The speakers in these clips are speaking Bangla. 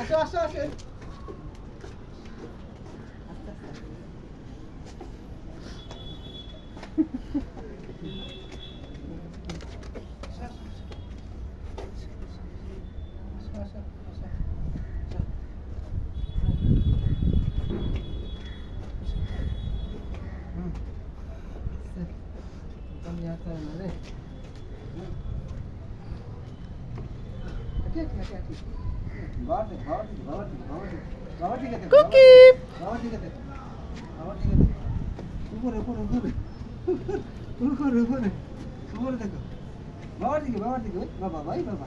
আসো আসো আসো কুকি উপরে উপরে উপরে উপরে উপরে উপরে দেখো বাবার দিকে বাবার দিকে বাবা ভাই বাবা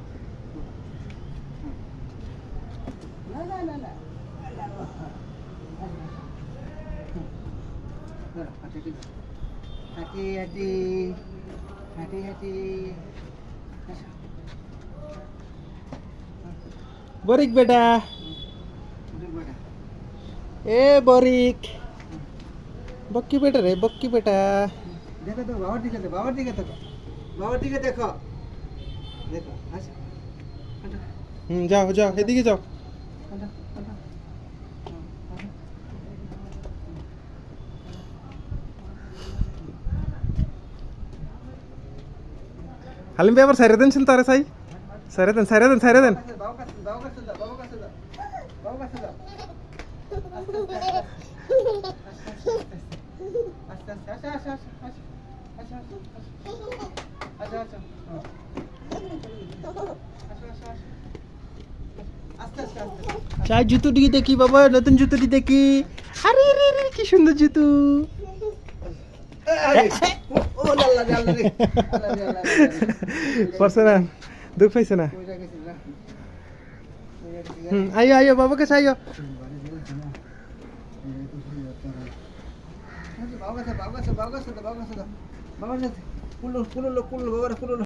बोरिक बेटा। ए बोरिक। बक्की बेटा रे बक्की बेटा। देखो तो बाबर दिखा दे तो, बाबर दिखा देखो तो, बाबर दिखा देखो। देखो अच्छा। हम्म, जाओ जाओ एदिके जाओ। হালিম ভাই আবার সাইরে দেন ছিল তারে সাই সাইরে দেন সাইরে দেন সাইরে দেন বাবার কাছে বাবার কাছে চাই জুতোটি দেখি বাবা নতুন জুতোটি দেখি আরে রে রে কি সুন্দর জুতো পারছে না দুঃখ পাইছে না বাবা বাবা কাছে বাবা কাছে বাবা বাবা কুলো কুলো কুলো বাবা কুলো